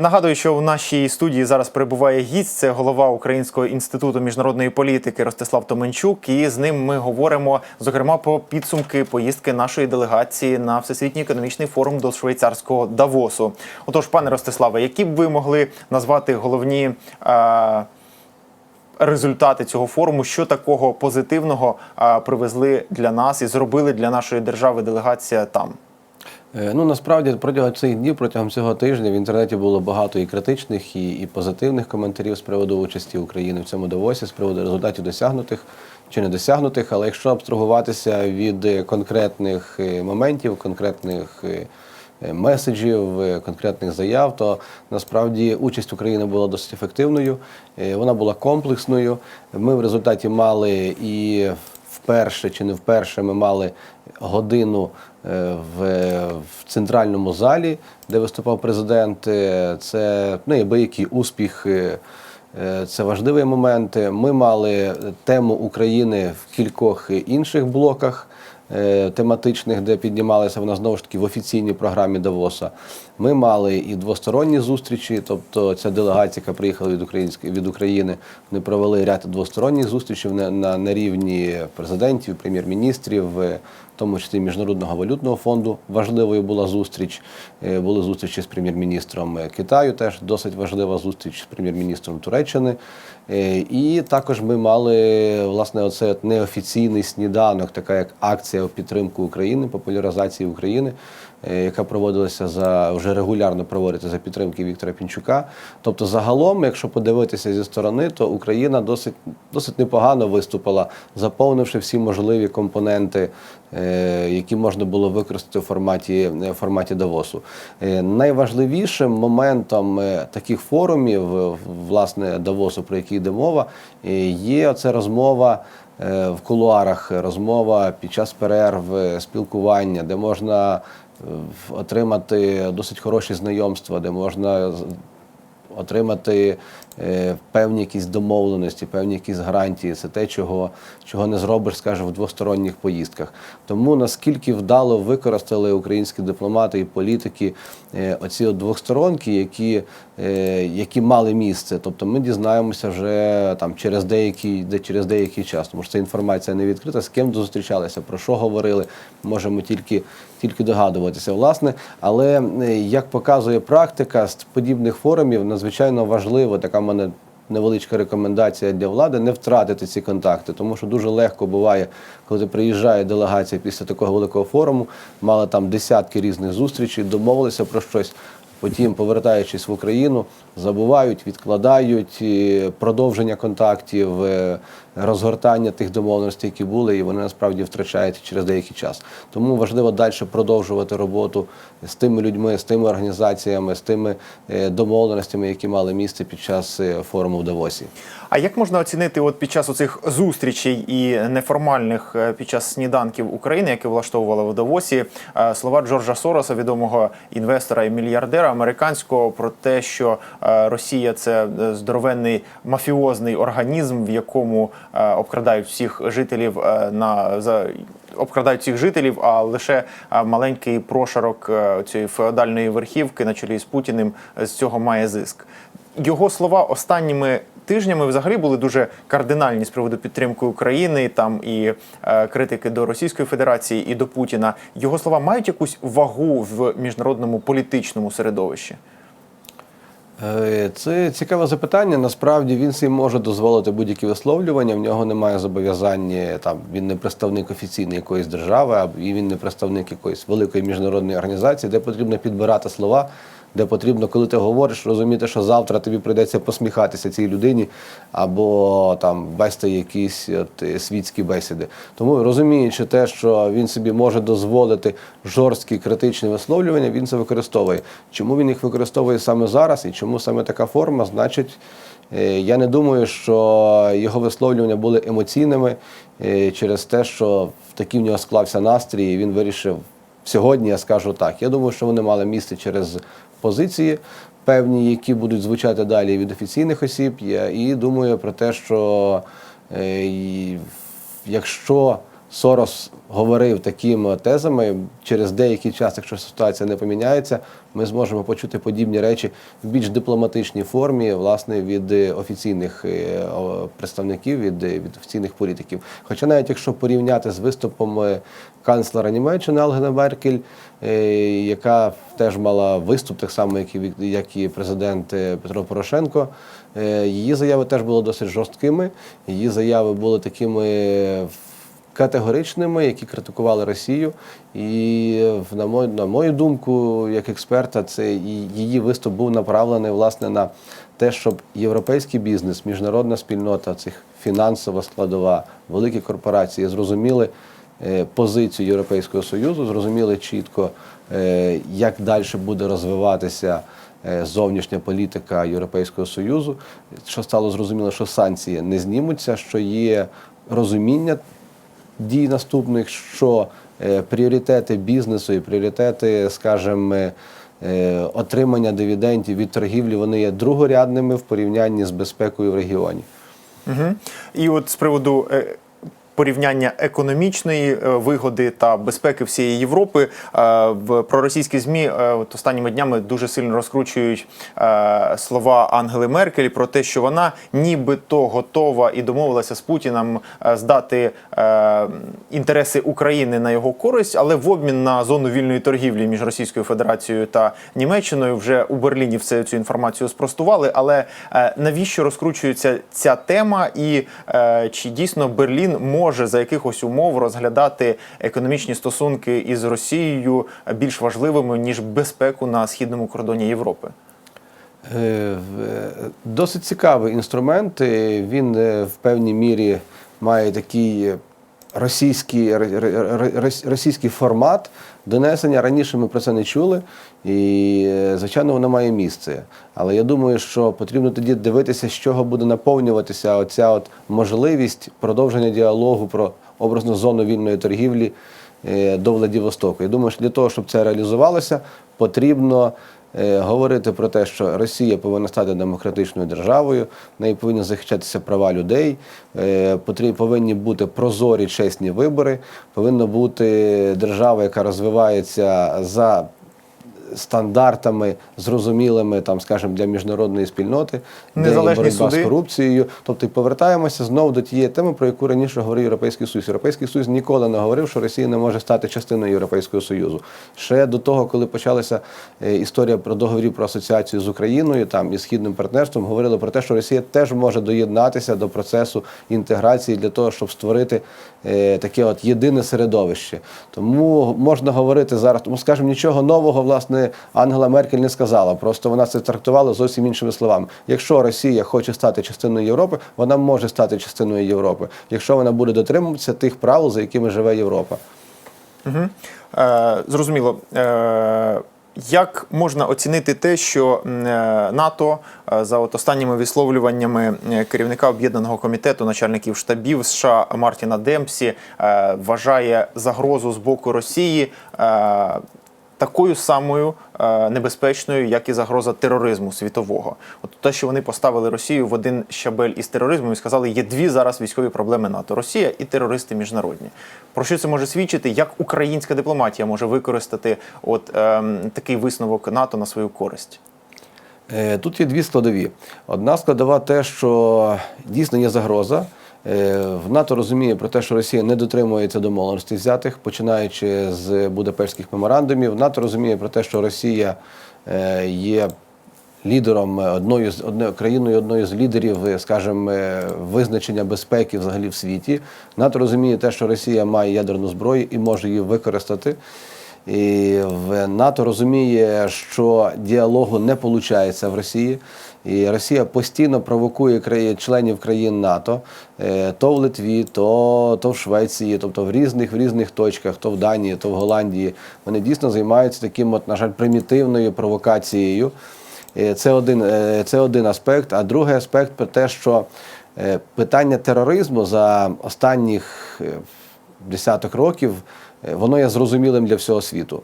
Нагадую, що в нашій студії зараз перебуває гість. Це голова Українського інституту міжнародної політики Ростислав Томенчук. І з ним ми говоримо зокрема про підсумки поїздки нашої делегації на всесвітній економічний форум до швейцарського Давосу. Отож, пане Ростиславе, які б ви могли назвати головні е, результати цього форуму? Що такого позитивного е, привезли для нас і зробили для нашої держави делегація там? Е, Ну насправді протягом цих днів, протягом цього тижня в інтернеті було багато і критичних, і, і позитивних коментарів з приводу участі України в цьому Давосі, з приводу результатів досягнутих чи не досягнутих. Але якщо абстрагуватися від е, конкретних е, моментів, конкретних меседжів, конкретних заяв, то насправді участь України була досить ефективною, вона була комплексною. Ми в результаті мали і вперше чи не вперше ми мали годину е, в, в центральному залі, де виступав президент. Е, Це ну, і який успіх. е, Це важливий момент. Ми мали тему України в кількох інших блоках тематичних, де піднімалася вона знову ж таки в офіційній програмі Давоса. Ми мали і двосторонні зустрічі, тобто ця делегація, яка приїхала від української від України, вони провели ряд двосторонніх зустрічей на, на, на рівні президентів, прем'єр-міністрів, е, в тому числі Міжнародного валютного фонду. Важливою була зустріч. Е, Були зустрічі з прем'єр-міністром е, Китаю, теж досить важлива зустріч з прем'єр-міністром Туреччини. Е, І також ми мали власне оце неофіційний сніданок, така як акція в підтримку України, популяризації України, яка проводилася за вже регулярно проводиться за підтримки Віктора Пінчука. Тобто, загалом, якщо подивитися зі сторони, то Україна досить досить непогано виступила, заповнивши всі можливі компоненти, е, які можна було використати в форматі, в форматі Давосу. Е, Найважливішим моментом е, таких форумів, е, власне, Давосу, про який йде мова, е, є це розмова. е, В кулуарах розмова під час перерв, е, спілкування, де можна е, отримати досить хороші знайомства, де можна отримати певні якісь домовленості, певні якісь гарантії. Це те, чого, чого не зробиш, скажімо, в двосторонніх поїздках. Тому наскільки вдало використали українські дипломати і політики е, оці от двосторонки, які, е, які мали місце. Тобто ми дізнаємося вже там через деякий, де через деякий час, тому що ця інформація не відкрита, з ким зустрічалися, про що говорили, можемо тільки, тільки догадуватися, власне. Але е, як показує практика, з подібних форумів надзвичайно важливо, така в мене невеличка рекомендація для влади, не втратити ці контакти, тому що дуже легко буває, коли приїжджає делегація після такого великого форуму, мала там десятки різних зустрічей, домовилися про щось. Потім, повертаючись в Україну, забувають, відкладають продовження контактів, е, розгортання тих домовленостей, які були, і вони насправді втрачають через деякий час. Тому важливо далі продовжувати роботу з тими людьми, з тими організаціями, з тими е, домовленостями, які мали місце під час е, форуму в Давосі. А як можна оцінити от під час оцих зустрічей і неформальних е, під час сніданків України, які влаштовували в Давосі, слова Джорджа Сороса, відомого інвестора і мільярдера американського, про те, що Росія це здоровенний мафіозний організм, в якому обкрадають всіх жителів е, на за обкрадають всіх жителів, а лише е, маленький прошарок е, цієї феодальної верхівки на чолі з Путіним е, з цього має зиск. Його слова останніми тижнями взагалі були дуже кардинальні з приводу підтримки України, там і е, критики до Російської Федерації і до Путіна. Його слова мають якусь вагу в міжнародному політичному середовищі. Е, Це цікаве запитання. Насправді він собі може дозволити будь-які висловлювання. В нього немає зобов'язання там. Він не представник офіційної якоїсь держави, і він не представник якоїсь великої міжнародної організації, де потрібно підбирати слова. Де потрібно, коли ти говориш, розуміти, що завтра тобі прийдеться посміхатися цій людині, або там вести якісь от, е, світські бесіди. Тому розуміючи те, що він собі може дозволити жорсткі критичні висловлювання, він це використовує. Чому він їх використовує саме зараз і чому саме така форма? Значить, е, я не думаю, що його висловлювання були емоційними е, через те, що в такий в нього склався настрій, і він вирішив. Сьогодні я скажу так. Я думаю, що вони мали місце через позиції певні, які будуть звучати далі від офіційних осіб. І думаю про те, що е, якщо Сорос говорив такими тезами, через деякий час, якщо ситуація не поміняється, ми зможемо почути подібні речі в більш дипломатичній формі, власне, від е, офіційних е, представників, від, від офіційних політиків. Хоча навіть якщо порівняти з виступом канцлера Німеччини Ангели Меркель, яка теж мала виступ, так само, як і, президент е, Петро Порошенко, е, її заяви теж були досить жорсткими. Її заяви були такими е, категоричними, які критикували Росію. І е, на мою, на мою думку, як експерта, це її виступ був направлений власне на те, щоб європейський бізнес, міжнародна спільнота, цих фінансова складова, великі корпорації зрозуміли е, позицію Європейського Союзу, зрозуміли чітко, е, як далі буде розвиватися е, зовнішня політика Європейського Союзу. Що стало зрозуміло, що санкції не знімуться, що є розуміння дій наступних, що е, пріоритети бізнесу і пріоритети, скажімо, е, е, отримання дивідендів від торгівлі, вони є другорядними в порівнянні з безпекою в регіоні. Угу. І от з приводу е, порівняння економічної е, вигоди та безпеки всієї Європи е, в проросійські змі е, останніми днями дуже сильно розкручують слова Ангели Меркель про те, що вона нібито готова і домовилася з Путіним е, здати інтереси України на його користь, але в обмін на зону вільної торгівлі між Російською Федерацією та Німеччиною вже у Берліні все цю інформацію спростували. Але навіщо розкручується ця тема, і чи дійсно Берлін може за якихось умов розглядати економічні стосунки із Росією більш важливими ніж безпеку на східному кордоні Європи? Е, е, Досить цікавий інструмент. Е, Він в певній мірі має такий російський, російський формат донесення. Раніше ми про це не чули, і, е, звичайно, воно має місце. Але я думаю, що потрібно тоді дивитися, з чого буде наповнюватися оця от можливість продовження діалогу про образну зону вільної торгівлі е, до Владивостоку. Я думаю, що для того, щоб це реалізувалося, потрібно говорити про те, що Росія повинна стати демократичною державою, в неї повинні захищатися права людей, е, повинні бути прозорі чесні вибори, повинна бути держава, яка розвивається за стандартами зрозумілими, там, скажімо, для міжнародної спільноти, де є боротьба суди. з корупцією. Тобто повертаємося знову до тієї теми, про яку раніше говорив Європейський Союз. Європейський Союз ніколи не говорив, що Росія не може стати частиною Європейського Союзу. Ще до того, коли почалася е, історія про договорів про асоціацію з Україною там і східним партнерством, говорили про те, що Росія теж може доєднатися до процесу інтеграції для того, щоб створити таке от єдине середовище. Тому можна говорити зараз, тому скажімо, нічого нового, власне, Ангела Меркель не сказала. Просто вона це трактувала зовсім іншими словами. Якщо Росія хоче стати частиною Європи, вона може стати частиною Європи, якщо вона буде дотримуватися тих правил, за якими живе Європа. Угу. Е, зрозуміло. Е, як можна оцінити те, що е, НАТО е, за от останніми висловлюваннями е, керівника об'єднаного комітету начальників штабів США Мартіна Демпсі вважає загрозу з боку Росії такою самою е, небезпечною, як і загроза тероризму світового? От те, що вони поставили Росію в один щабель із тероризмом і сказали, є дві зараз військові проблеми НАТО: Росія і терористи міжнародні. Про що це може свідчити? Як українська дипломатія може використати от ем, такий висновок НАТО на свою користь? Е, Тут є дві складові. Одна складова те, що дійсно є загроза. Е, НАТО розуміє про те, що Росія не дотримується домовленостей взятих, починаючи з Будапештських меморандумів. НАТО розуміє про те, що Росія е, є лідером е, одною з одною країною, одною з лідерів, скажімо, визначення безпеки взагалі в світі. НАТО розуміє те, що Росія має ядерну зброю і може її використати. І в НАТО розуміє, що діалогу не виходить в Росії. І Росія постійно провокує членів країн НАТО, е, то в Литві, то, то в Швеції, тобто в різних в різних точках, то в Данії, то в Голландії. Вони дійсно займаються таким, от, на жаль, примітивною провокацією. Е, Це один, е, це один аспект. А другий аспект про те, що питання тероризму за останніх десяток років воно є зрозумілим для всього світу.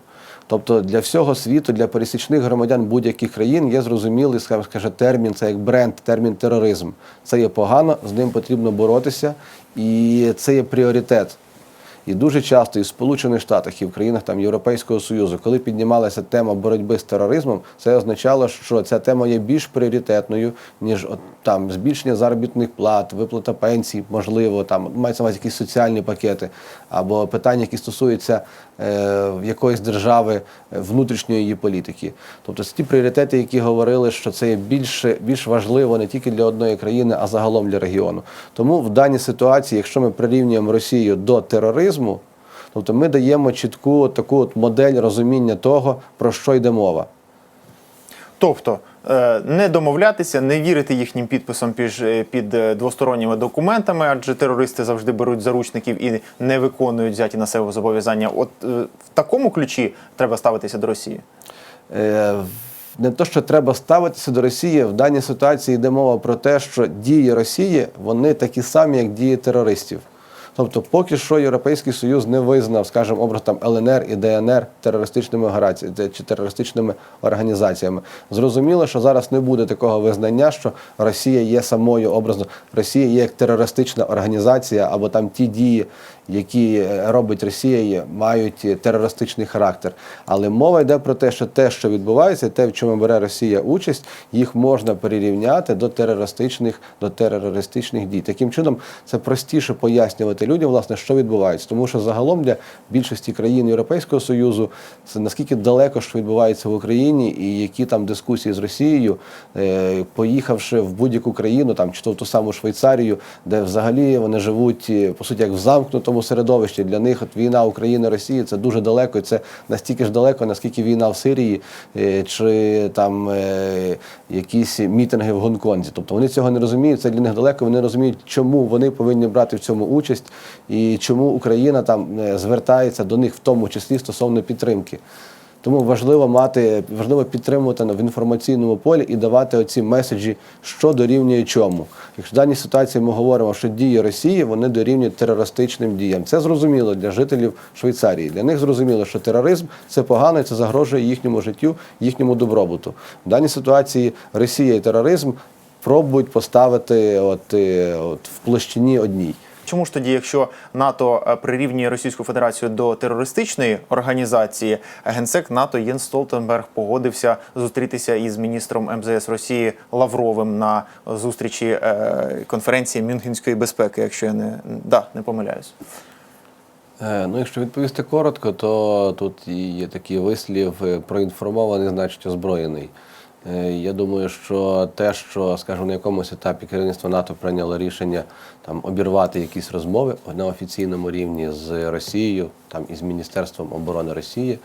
Тобто для всього світу, для пересічних громадян будь-яких країн є зрозумілий, скаже, термін, це як бренд, термін тероризм. Це є погано, з ним потрібно боротися, і це є пріоритет. І дуже часто і в Сполучених Штатах, і в країнах там Європейського Союзу, коли піднімалася тема боротьби з тероризмом, це означало, що ця тема є більш пріоритетною, ніж от там збільшення заробітних плат, виплата пенсій, можливо, там мається на якісь соціальні пакети, або питання, які стосуються якоїсь держави е, внутрішньої її політики. Тобто це ті пріоритети, які говорили, що це є більше більш важливо не тільки для одної країни, а загалом для регіону. Тому в даній ситуації, якщо ми прирівнюємо Росію до тероризму, тобто ми даємо чітку таку от модель розуміння того, про що йде мова. Тобто е, не домовлятися, не вірити їхнім підписам під, під е, двосторонніми документами, адже терористи завжди беруть заручників і не виконують взяті на себе зобов'язання. От е, в такому ключі треба ставитися до Росії. Е, не то, що треба ставитися до Росії, в даній ситуації йде мова про те, що дії Росії вони такі самі, як дії терористів. Тобто, поки що Європейський Союз не визнав, скажімо, образ там ЛНР і ДНР терористичними чи терористичними організаціями. Зрозуміло, що зараз не буде такого визнання, що Росія є самою образно, Росія є як терористична організація, або там ті дії, які е, робить Росія, мають е, терористичний характер. Але мова йде про те, що те, що відбувається, те, в чому бере Росія участь, їх можна перерівняти до терористичних, до терористичних дій. Таким чином, це простіше пояснювати людям, власне, що відбувається. Тому що загалом для більшості країн Європейського Союзу це наскільки далеко що відбувається в Україні, і які там дискусії з Росією, е, поїхавши в будь-яку країну, там чи то в ту саму Швейцарію, де взагалі вони живуть е, по суті як в замкнутому середовищі. Для них от війна України Росії це дуже далеко. І це настільки ж далеко, наскільки війна в Сирії е, чи там якісь мітинги в Гонконзі. Тобто вони цього не розуміють. Це для них далеко. Вони розуміють, чому вони повинні брати в цьому участь і чому Україна там е, звертається до них в тому числі стосовно підтримки. Тому важливо мати, важливо підтримувати в інформаційному полі і давати оці меседжі, що дорівнює чому. Якщо в даній ситуації ми говоримо, що дії Росії вони дорівнюють терористичним діям. Це зрозуміло для жителів Швейцарії. Для них зрозуміло, що тероризм це погано, і це загрожує їхньому життю, їхньому добробуту. В даній ситуації Росія і тероризм пробують поставити от, е, от в площині одній. Чому ж тоді, якщо НАТО е, прирівнює Російську Федерацію до терористичної організації, генсек НАТО Єн Столтенберг погодився зустрітися із міністром МЗС Росії Лавровим на зустрічі е, конференції Мюнхенської безпеки, якщо я не да, не помиляюсь. Е, Ну, якщо відповісти коротко, то тут є такий вислів проінформований, значить озброєний. Е, Я думаю, що те, що, скажімо, на якомусь етапі керівництво НАТО прийняло рішення там обірвати якісь розмови на офіційному рівні з Росією, там із Міністерством оборони Росії,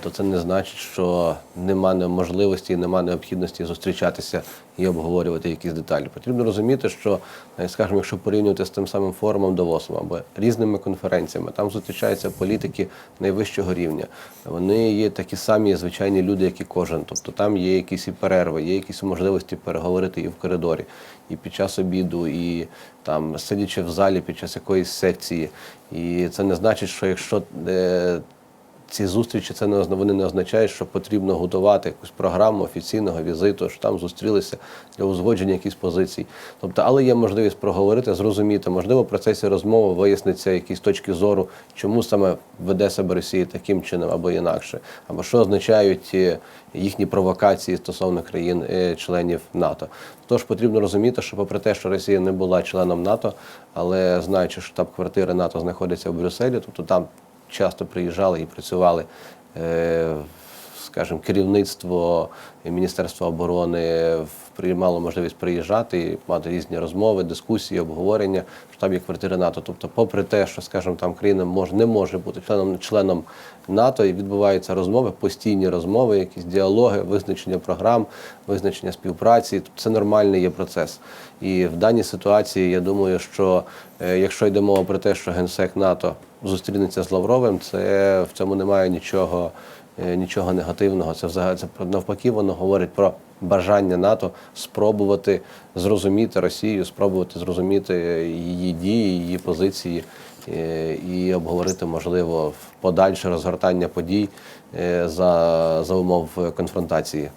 то це не значить, що немає можливості, немає необхідності зустрічатися і обговорювати якісь деталі. Потрібно розуміти, що, е, скажімо, якщо порівнювати з тим самим форумом Давосом або різними конференціями, там зустрічаються політики найвищого рівня. Вони є такі самі звичайні люди, як і кожен. Тобто там є якісь і перерви, є якісь можливості переговорити і в коридорі, і під час обіду, і там сидячи в залі під час якоїсь секції. І це не значить, що якщо е, ці зустрічі це не вони не означають, що потрібно готувати якусь програму офіційного візиту, що там зустрілися для узгодження якихось позицій. Тобто, але є можливість проговорити, зрозуміти, можливо, в процесі розмови виясниться якісь точки зору, чому саме веде себе Росія таким чином або інакше, або що означають е, їхні провокації стосовно країн-членів НАТО. Тож потрібно розуміти, що попри те, що Росія не була членом НАТО, але знаючи, що штаб-квартира НАТО знаходиться в Брюсселі, тобто там часто приїжджали і працювали, е, скажімо, керівництво Міністерства оборони приймало можливість приїжджати і мати різні розмови, дискусії, обговорення в штабі квартири НАТО. Тобто, попри те, що, скажімо, там країна мож, не може бути членом, членом НАТО, і відбуваються розмови, постійні розмови, якісь діалоги, визначення програм, визначення співпраці. Тобто це нормальний є процес. І в даній ситуації я думаю, що е, якщо йде мова про те, що генсек НАТО зустрінеться з Лавровим, це в цьому немає нічого, нічого негативного. Це взагалі це навпаки, воно говорить про бажання НАТО спробувати зрозуміти Росію, спробувати зрозуміти її дії, її позиції е, і обговорити можливо подальше розгортання подій е, за, за умов конфронтації.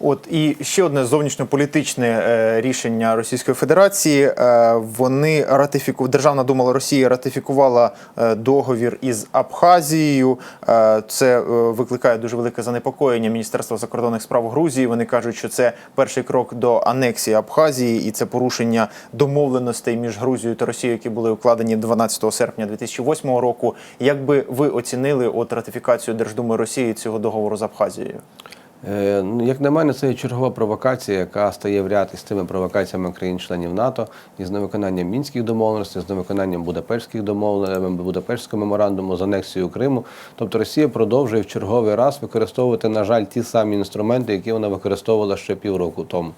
От і ще одне зовнішньополітичне е, рішення Російської Федерації. Е, вони ратифіку... Державна дума Росії ратифікувала е, договір із Абхазією. Це викликає дуже велике занепокоєння Міністерства закордонних справ Грузії. Вони кажуть, що це перший крок до анексії Абхазії, і це порушення домовленостей між Грузією та Росією, які були укладені 12 серпня 2008 року. Як би ви оцінили от ратифікацію Держдуми Росії цього договору з Абхазією? Е, ну, Як на мене, це є чергова провокація, яка стає в ряд із тими провокаціями країн-членів НАТО із невиконанням мінських домовленостей, з невиконанням Будапештських домовленостей, Будапештського меморандуму з анексією Криму. Тобто Росія продовжує в черговий раз використовувати, на жаль, ті самі інструменти, які вона використовувала ще півроку тому.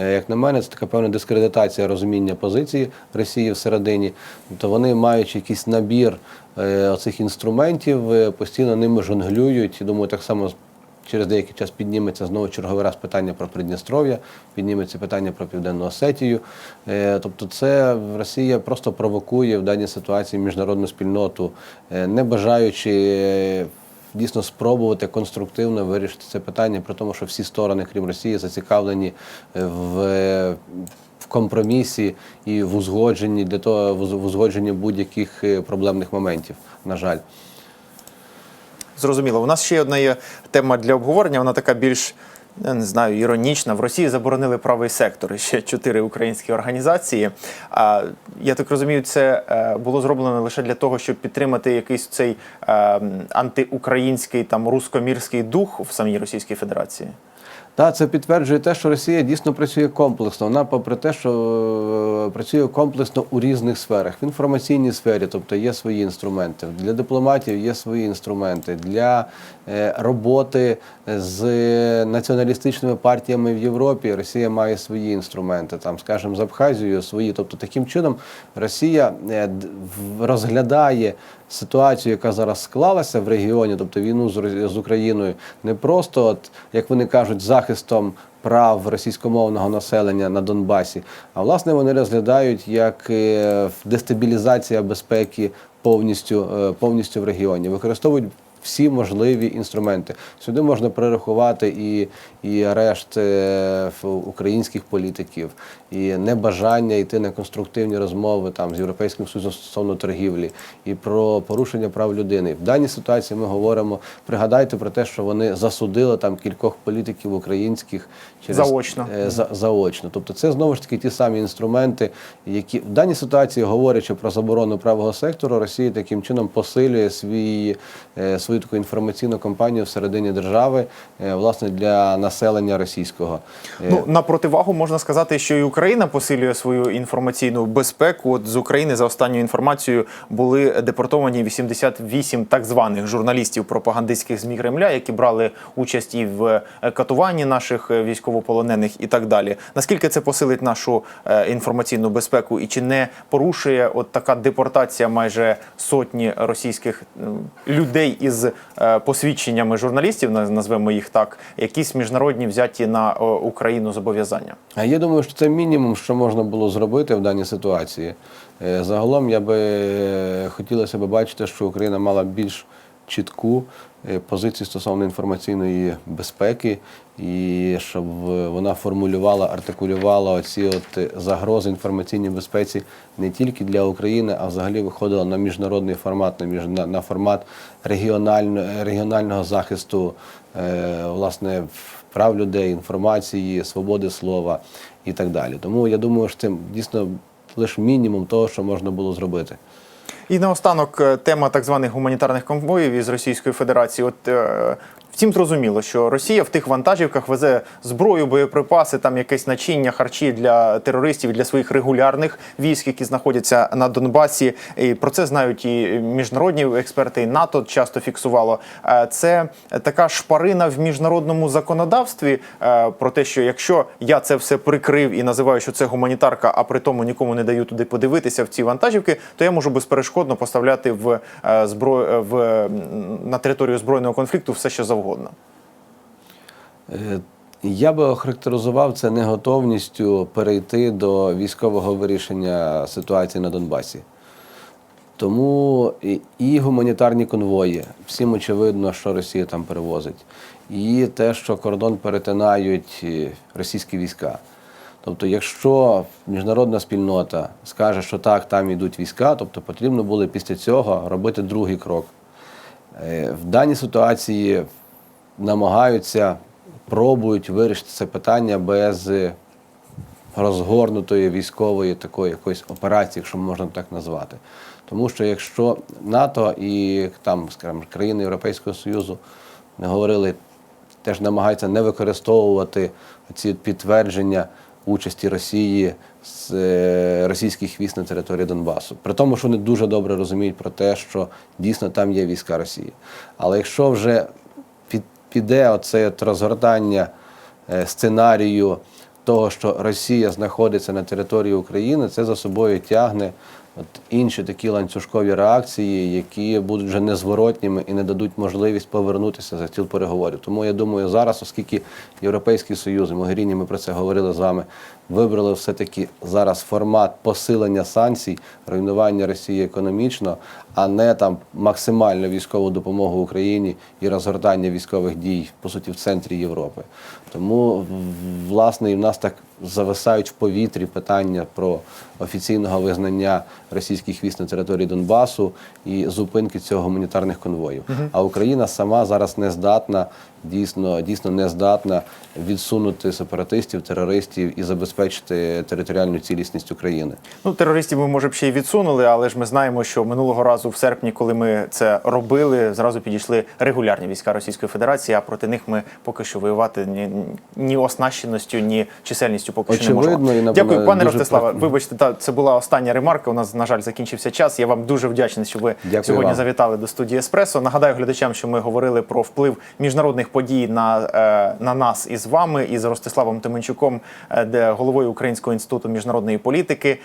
Е, Як на мене, це така певна дискредитація розуміння позиції Росії всередині. Тобто вони, маючи якийсь набір е, оцих інструментів, постійно ними жонглюють. І думаю, так само Через деякий час підніметься знову черговий раз питання про Придністров'я, підніметься питання про Південну Осетію. Е, Тобто, це Росія просто провокує в даній ситуації міжнародну спільноту, е, не бажаючи е, дійсно спробувати конструктивно вирішити це питання, при тому, що всі сторони, крім Росії, зацікавлені в. В компромісі і в узгодженні для того в узгодженні будь-яких проблемних моментів, на жаль. Зрозуміло. У нас ще одна є тема для обговорення. Вона така більш я не знаю, іронічна. В Росії заборонили правий сектор. Ще чотири українські організації. А я так розумію, це е, було зроблено лише для того, щоб підтримати якийсь цей е, антиукраїнський там рускомірський дух в самій Російській Федерації. Так, це підтверджує те, що Росія дійсно працює комплексно. Вона, попри те, що е, працює комплексно у різних сферах. В інформаційній сфері, тобто є свої інструменти. Для дипломатів є свої інструменти. Для е, роботи з націоналістичними партіями в Європі Росія має свої інструменти. Там, скажімо, з Абхазією свої. Тобто, таким чином Росія е, розглядає ситуацію, яка зараз склалася в регіоні, тобто війну з, Україною, не просто, от, як вони кажуть, захистом прав російськомовного населення на Донбасі, а власне вони розглядають як е, дестабілізація безпеки повністю, е, повністю в регіоні. Використовують всі можливі інструменти. Сюди можна перерахувати і, і арешт е, українських політиків, і небажання йти на конструктивні розмови там з Європейським Союзом стосовно торгівлі, і про порушення прав людини. В даній ситуації ми говоримо, пригадайте про те, що вони засудили там кількох політиків українських Заочно. е, за, заочно. Тобто це знову ж таки ті самі інструменти, які в даній ситуації, говорячи про заборону правого сектору, Росія таким чином посилює свій, е, свою таку інформаційну кампанію всередині держави, е, власне, для населення російського. Е, Ну на противагу можна сказати, що і Україна посилює свою інформаційну безпеку. От з України за останньою інформацією були депортовані 88 так званих журналістів пропагандистських змі Кремля, які брали участь і в е, катуванні наших військовополонених, і так далі. Наскільки це посилить нашу інформаційну безпеку, і чи не порушує от така депортація майже сотні російських людей із е, посвідченнями журналістів, назвемо їх так, якісь міжнародні взяті на е, Україну зобов'язання? А я думаю, що це мінімум, що можна було зробити в даній ситуації. Е, Загалом я би е, хотілося б бачити, що Україна мала більш чітку е, позицію стосовно інформаційної безпеки, і щоб вона формулювала, артикулювала оці от е, загрози інформаційній безпеці не тільки для України, а взагалі виходила на міжнародний формат, на, на, формат регіонально, регіонального захисту е, власне прав людей, інформації, свободи слова і так далі. Тому я думаю, що це дійсно лише мінімум того, що можна було зробити. І наостанок е, тема так званих гуманітарних конвоїв із Російської Федерації. От е, втім, зрозуміло, що Росія в тих вантажівках везе зброю, боєприпаси, там якесь начиння, харчі для терористів, для своїх регулярних військ, які знаходяться на Донбасі. І про це знають і міжнародні експерти, і НАТО часто фіксувало. Е, Це така шпарина в міжнародному законодавстві е, про те, що якщо я це все прикрив і називаю, що це гуманітарка, а при тому нікому не даю туди подивитися в ці вантажівки, то я можу безперешкодно поставляти в е, зброю в на територію збройного конфлікту все, що завгодно. Е, Я би охарактеризував це неготовністю перейти до військового вирішення ситуації на Донбасі. Тому і- і гуманітарні конвої, всім очевидно, що Росія там перевозить. і те, що кордон перетинають е, російські війська. Тобто, якщо міжнародна спільнота скаже, що так, там йдуть війська, тобто потрібно було після цього робити другий крок. Е, В даній ситуації намагаються, пробують вирішити це питання без розгорнутої військової такої якоїсь операції, якщо можна так назвати. Тому що якщо НАТО і там, скажімо, країни Європейського Союзу не говорили, теж намагаються не використовувати ці підтвердження участі Росії з е, російських військ на території Донбасу. При тому, що вони дуже добре розуміють про те, що дійсно там є війська Росії. Але якщо вже піде оце розгортання е, сценарію того, що Росія знаходиться на території України, це за собою тягне от інші такі ланцюжкові реакції, які будуть вже незворотніми і не дадуть можливість повернутися за стіл переговорів. Тому я думаю, зараз, оскільки Європейський Союз, і Могеріні, ми про це говорили з вами, вибрали все-таки зараз формат посилення санкцій, руйнування Росії економічно, а не там максимальну військову допомогу Україні і розгортання військових дій, по суті, в центрі Європи. Тому, власне, і в нас так зависають в повітрі питання про офіційного визнання російських військ на території Донбасу і зупинки цього гуманітарних конвоїв. А Україна сама зараз не здатна, дійсно, дійсно не здатна відсунути сепаратистів, терористів і забезпечити територіальну цілісність України. Ну, терористів ми може б ще й відсунули, але ж ми знаємо, що минулого разу в серпні, коли ми це робили, зразу підійшли регулярні війська Російської Федерації. А проти них ми поки що воювати ні, ні оснащеністю, ні чисельністю поки що не Очевидно, можемо. і, Дякую, пане Ростиславе. про- Вибачте, та це була остання ремарка. У нас на жаль закінчився час. Я вам дуже вдячний, що ви Дякую сьогодні вам. завітали до студії Еспресо. Нагадаю глядачам, що ми говорили про вплив міжнародних подій на, е, на нас із вами, із Ростиславом Тименчуком, е, де головою Українського інституту міжнародної політики.